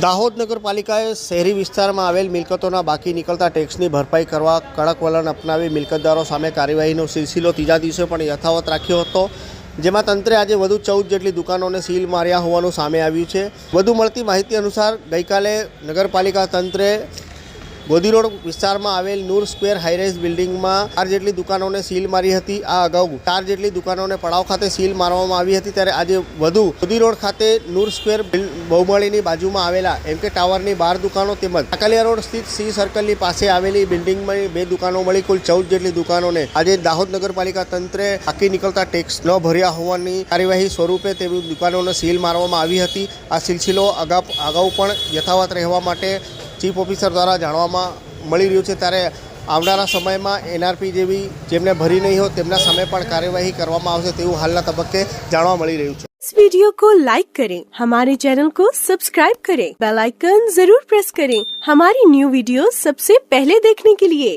દાહોદ નગરપાલિકાએ શહેરી વિસ્તારમાં આવેલ મિલકતોના બાકી નીકળતા ટેક્સની ભરપાઈ કરવા કડક વલણ અપનાવી મિલકતદારો સામે કાર્યવાહીનો સિલસિલો ત્રીજા દિવસે પણ યથાવત રાખ્યો હતો, જેમાં તંત્રે આજે વધુ ચૌદ જેટલી દુકાનોને સીલ માર્યા હોવાનું સામે આવ્યું છે. વધુ મળતી માહિતી અનુસાર ગઈકાલે નગરપાલિકા તંત્રે ગોદી રોડ વિસ્તારમાં આવેલ નૂર સ્ક્વેર હાઈરાઇઝ બિલ્ડિંગમાં ચાર જેટલી દુકાનોને સીલ મારી હતી, આ અગાઉ ચાર જેટલી દુકાનોને પડાવ ખાતે સીલ મારવામાં આવી હતી, ત્યારે આજે વધુ ગોદી રોડ ખાતે નૂર સ્ક્વેર બહુમળીની બાજુમાં આવેલા એમ કે ટાવરની બાર દુકાનો તેમજ કાકલિયા રોડ સ્થિત સી સર્કલની પાસે આવેલી બિલ્ડિંગમાં બે દુકાનો મળી, કુલ ચૌદ જેટલી દુકાનોને આજે દાહોદ નગરપાલિકા તંત્રે હાકી નીકળતા ટેક્સ ન ભર્યા હોવાની કાર્યવાહી સ્વરૂપે તેવી દુકાનોને સીલ મારવામાં આવી હતી. આ સિલસિલો અગાઉ પણ યથાવત રહેવા માટે ચીફ ઓફિસર દ્વારા જાણવામાં મળી રહ્યું છે ત્યારે આવનારા સમયમાં એનઆરપી જેવી જેમને ભરી નહીં હોય તેમના સામે પણ કાર્યવાહી કરવામાં આવશે તેવું હાલના તબક્કે જાણવા મળી રહ્યું છે इस वीडियो को लाइक करें हमारे चैनल को सब्सक्राइब करें बेल आइकन जरूर प्रेस करें हमारी न्यू वीडियो सबसे पहले देखने के लिए